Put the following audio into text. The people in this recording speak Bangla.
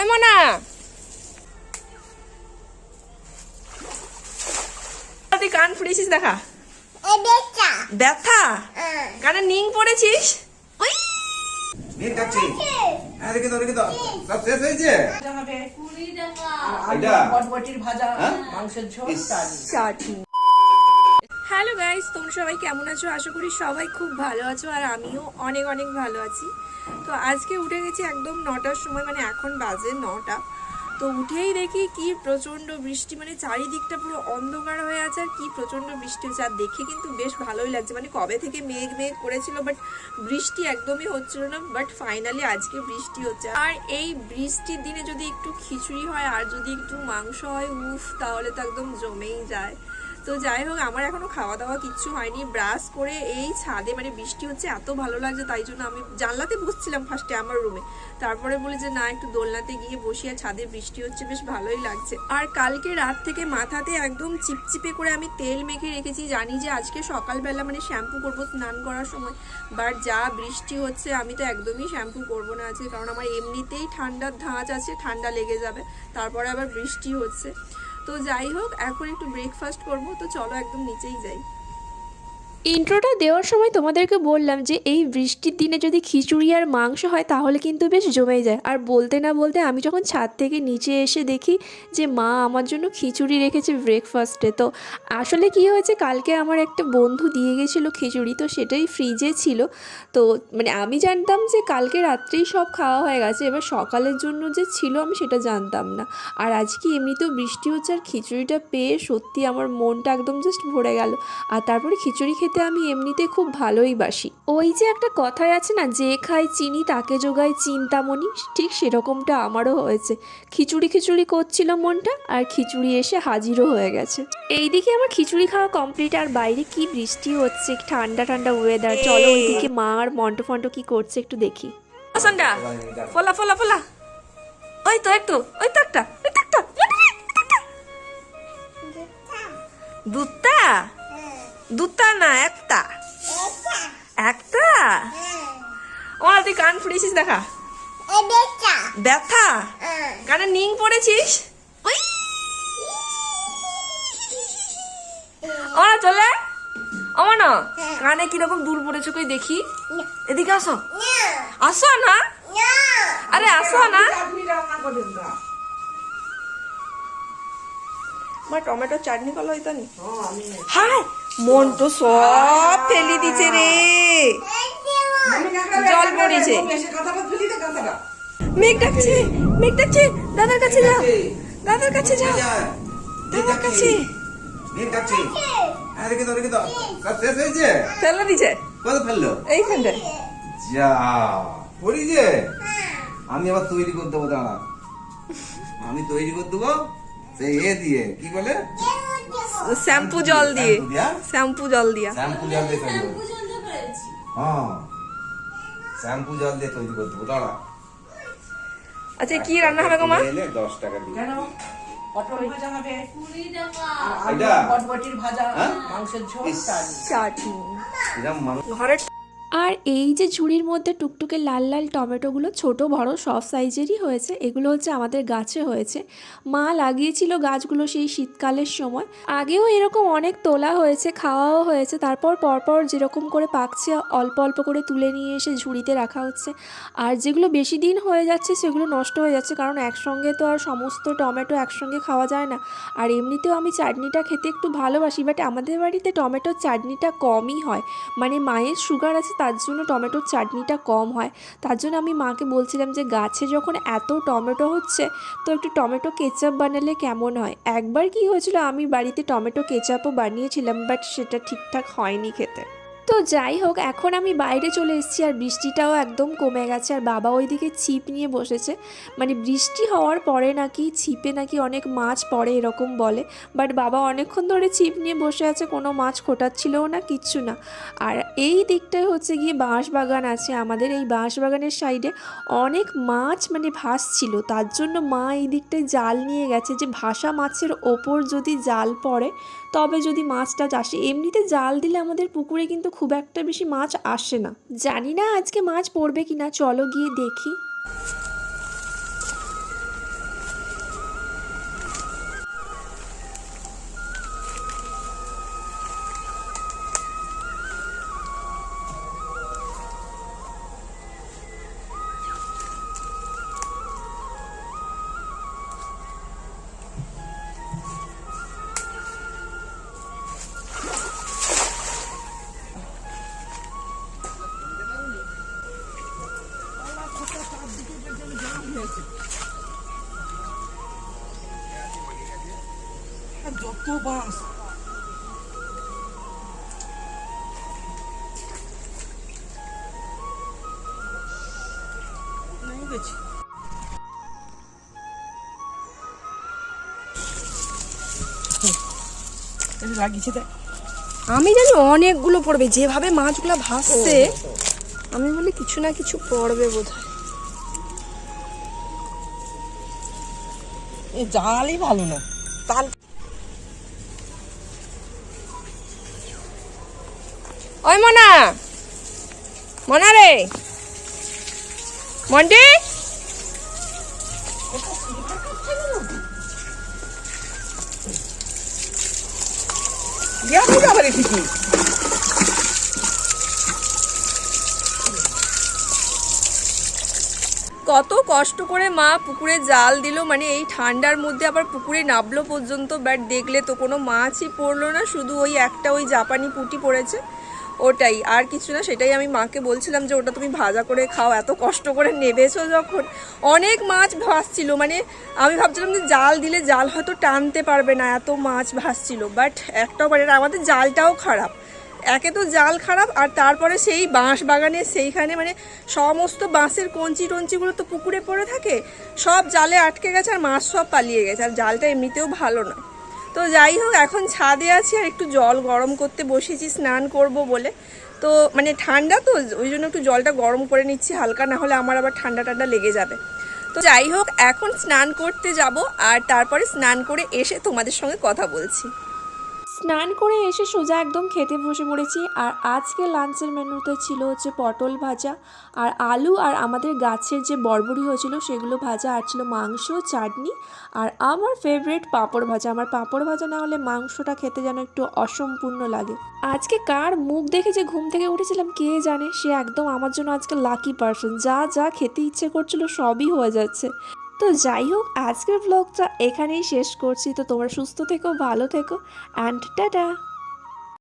ওই মনা। তুই কান ফুড়েছিস দেখা? ব্যথা? কানে নিং পড়েছিস? হ্যাঁ হ্যাঁ? চাটনি। হ্যালো গাইস তোমরা সবাই কেমন আছো? আশা করি সবাই খুব ভালো আছো আর আমিও অনেক অনেক ভালো আছি। তো আজকে উঠে গেছি একদম নটার সময় মানে এখন বাজে নটা। তো উঠেই দেখি কি প্রচণ্ড বৃষ্টি মানে চারিদিকটা পুরো অন্ধকার হয়ে আছে আর কি প্রচণ্ড বৃষ্টি হচ্ছে। আর দেখে কিন্তু বেশ ভালোই লাগছে। মানে কবে থেকে মেঘ মেঘ করেছিল বাট বৃষ্টি একদমই হচ্ছিল না বাট ফাইনালি আজকে বৃষ্টি হচ্ছে। আর এই বৃষ্টির দিনে যদি একটু খিচুড়ি হয় আর যদি একটু মাংস হয়, উফ, তাহলে তো একদম জমেই যায়। তো যাই হোক, আমার এখনও খাওয়া দাওয়া কিচ্ছু হয়নি। ব্রাশ করে এই ছাদে মানে বৃষ্টি হচ্ছে, এত ভালো লাগছে, তাই জন্য আমি জানলাতে বসছিলাম ফার্স্টে আমার রুমে। তারপরে বলি যে, না, একটু দোলনাতে গিয়ে বসি, আর ছাদে বৃষ্টি হচ্ছে, বেশ ভালোই লাগছে। আর কালকে রাত থেকে মাথাতে একদম চিপচিপে করে আমি তেল মেখে রেখেছি। জানি যে আজকে সকালবেলা মানে শ্যাম্পু করব স্নান করার সময়, বাট যা বৃষ্টি হচ্ছে, আমি তো একদমই শ্যাম্পু করব না আজকে, কারণ আমার এমনিতেই ঠান্ডার ধাঁচ আছে, ঠান্ডা লেগে যাবে, তারপরে আবার বৃষ্টি হচ্ছে। তো যাই হোক এখন একটু ব্রেকফাস্ট করব তো চলো একদম নিচেই যাই। ইন্ট্রোটা দেওয়ার সময় তোমাদেরকে বললাম যে এই বৃষ্টির দিনে যদি খিচুড়ি আর মাংস হয় তাহলে কিন্তু বেশ জমে যায়। আর বলতে না বলতে আমি যখন ছাদ থেকে নিচে এসে দেখি যে মা আমার জন্য খিচুড়ি রেখেছে ব্রেকফাস্টে তো আসলে কি হয়েছে, কালকে আমার একটা বন্ধু দিয়ে গেছিল খিচুড়ি, তো সেটাই ফ্রিজে ছিল। তো মানে আমি জানতাম যে কালকে রাত্রেই সব খাওয়া হয়ে গেছে, এবার সকালের জন্য যে ছিল আমি সেটা জানতাম না। আর আজকে এমনিতেও বৃষ্টি হচ্ছে আর খিচুড়িটা পেয়ে সত্যি আমার মনটা একদম জাস্ট ভরে গেল। আর তারপরে খিচুড়ি খেতে আমি এমনিতে খুব ভালোই বাসি। ওই যে একটা কথাই আছে না, যে খায় চিনি তাকে যোগায় চিন্তামণি, ঠিক সেরকমটা আমারও হয়েছে। খিচুড়ি খিচুড়ি করছিল মনটা আর খিচুড়ি এসে হাজিরও হয়ে গেছে। এইদিকে আমার খিচুড়ি খাওয়া কমপ্লিট আর বাইরে কি বৃষ্টি হচ্ছে, ঠান্ডা ঠান্ডা ওয়েদার চলো ওইদিকে মা আর মন্ট ফন্ট কি করছে একটু দেখি। ফলা ফলা ফলা। ওই তো একটা, ওই তো একটা। দুধটা? দুধটা না একটা? একটা। ওরা তুই কান ফুড়েছিস দেখা। ব্যথা? কানে নিং পড়েছিস? ওরা চলে আমার না কানে কীরকম দূর পড়েছে কই দেখি। এদিকে আসো। আসো না। আরে আসো না। মা টমেটো চাটনি করল হইতো নি ও, মন তো সব ফেলি দিছে রে। জল পড়েছে। মেঘ ডাকছে মেঘ ডাকছে। দাদার কাছে যাও। দাদার কাছে যাও। দাদার কাছে। ফেলে দিছে। এইখানটায় যা করি যে আমি আবার তৈরি করে দেবো, দাঁড়া। আমি তৈরি করে দেবো সেই এ দিয়ে। কি বলে? শ্যাম্পু জল দিয়ে। শ্যাম্পু জল দিয়া? শ্যাম্পু জল দিয়ে শ্যাম্পু জল দিয়ে করেছি। হ্যাঁ। শ্যাম্পু জল দিয়ে তৈরি করতে হবে দাঁড়া। আচ্ছা কি রান্না হবে গো মা? এলে দশ টাকা দিয়ে। কেন? পটল ভাজা হবে। 20 টাকা। এটা? বটবটির ভাজা হ্যাঁ? মাংসের ঝোল চাটনি। চাটনি। এরকম মানুষ ঘরের আর এই যে ঝুড়ির মধ্যে টুকটুকে লাল লাল টমেটোগুলো, ছোট, বড়, সব সাইজেরই হয়েছে। এগুলো হচ্ছে আমাদের গাছে হয়েছে। মা লাগিয়েছিল গাছগুলো সেই শীতকালের সময়। আগেও এরকম অনেক তোলা হয়েছে, খাওয়াও হয়েছে। তারপর পরপর যেরকম করে পাকছে, অল্প অল্প করে তুলে নিয়ে এসে ঝুড়িতে রাখা হচ্ছে। আর যেগুলো বেশি দিন হয়ে যাচ্ছে, সেগুলো নষ্ট হয়ে যাচ্ছে। কারণ একসঙ্গে তো আর সমস্ত টমেটো একসঙ্গে খাওয়া যায় না। আর এমনিতেও আমি চাটনিটা খেতে একটু ভালোবাসি, বাট আমাদের বাড়িতে টমেটোর চাটনিটা কমই হয়। মানে মায়ের সুগার আছে তার জন্য টমেটোর চাটনিটা কম হয়। তার জন্য আমি মাকে বলছিলাম যে, গাছে যখন এত টমেটো হচ্ছে, তো একটু টমেটো কেচাপ বানালে কেমন হয়? একবার কি হয়েছিল, আমি বাড়িতে টমেটো কেচাপও বানিয়েছিলাম, বাট সেটা ঠিকঠাক হয়নি খেতে। তো যাই হোক, এখন আমি বাইরে চলে এসেছি আর বৃষ্টিটাও একদম কমে গেছে আর বাবা ওইদিকে ছিপ নিয়ে বসেছে। মানে বৃষ্টি হওয়ার পরে নাকি ছিপে নাকি অনেক মাছ পড়ে এরকম বলে। বাট বাবা অনেকক্ষণ ধরে ছিপ নিয়ে বসে আছে, কোনো মাছ খোটাচ্ছিলও না, কিচ্ছু না। আর এই দিকটায় হচ্ছে গিয়ে বাঁশ বাগান আছে। আমাদের এই বাঁশ বাগানের সাইডে অনেক মাছ মানে ভাসছিল। তার জন্য মা এই দিকটায় জাল নিয়ে গেছে যে ভাসা মাছের ওপর যদি জাল পড়ে, তবে যদি মাছটা আসে। এমনিতে জাল দিলে আমাদের পুকুরে কিন্তু খুব একটা বেশি মাছ আসে না। জানি না আজকে মাছ পড়বে কি না চলো গিয়ে দেখি। বাস নাই লাগিয়েছে দেখ। আমি জানি অনেকগুলো পড়বে যেভাবে মাছগুলো ভাসছে আমি বলি কিছু না কিছু পড়বে বোধ এ জালই ভালো না। তাল ওই মনা। মনা রে। ঠিকই কত কষ্ট করে মা পুকুরে জাল দিল মানে এই ঠান্ডার মধ্যে আবার পুকুরে নামলো পর্যন্ত বাট দেখলে তো কোনো মাছই পড়ল না শুধু ওই একটা ওই জাপানি পুঁটি পড়েছে। ওটাই। আর কিছু না, সেটাই আমি মাকে বলছিলাম যে, ওটা তুমি ভাজা করে খাও, এত কষ্ট করে নেবেছো যখন? অনেক মাছ ভাসছিল মানে আমি ভাবছিলাম যে, জাল দিলে জাল হয়তো টানতে পারবে না, এত মাছ ভাসছিল বাট একটাও পারে আমাদের জালটাও খারাপ। একে তো জাল খারাপ, আর তারপরে সেই বাঁশ বাগানে, সেইখানে মানে সমস্ত বাঁশের কঞ্চি টঞ্চিগুলো তো পুকুরে পড়ে থাকে, সব জালে আটকে গেছে আর মাছ সব পালিয়ে গেছে, আর জালটা এমনিতেও ভালো না। তো যাই হোক, এখন ছাদে আছি আর একটু জল গরম করতে বসেছি, স্নান করব বলে। তো মানে ঠান্ডা তো, ওই জন্য একটু জলটা গরম করে নিচ্ছি, হালকা না হলে আমার আবার ঠান্ডা ঠান্ডা লেগে যাবে। তো যাই হোক, এখন স্নান করতে যাব আর তারপরে স্নান করে এসে তোমাদের সঙ্গে কথা বলছি। স্নান করে এসে সোজা একদম খেতে বসে পড়েছি। আর আজকে লাঞ্চের মেনুতে ছিল হচ্ছে পটল ভাজা, আর আলু, আর আমাদের গাছের যে বরবড়ি হয়েছিল সেগুলো ভাজা, আর ছিল মাংস, চাটনি, আর আমার ফেভারিট পাঁপড় ভাজা। আমার পাঁপড় ভাজা না হলে মাংসটা খেতে যেন একটু অসম্পূর্ণ লাগে। আজকে কার মুখ দেখে যে ঘুম থেকে উঠেছিলাম কে জানে? সে একদম আমার জন্য আজকে লাকি পার্সন যা যা খেতে ইচ্ছে করছিল সবই হয়ে যাচ্ছে। তো যাই হোক, আজকের ব্লগটা এখানেই শেষ করছি। তো তোমরা সুস্থ থেকো, ভালো থেকো অ্যান্ড টাটা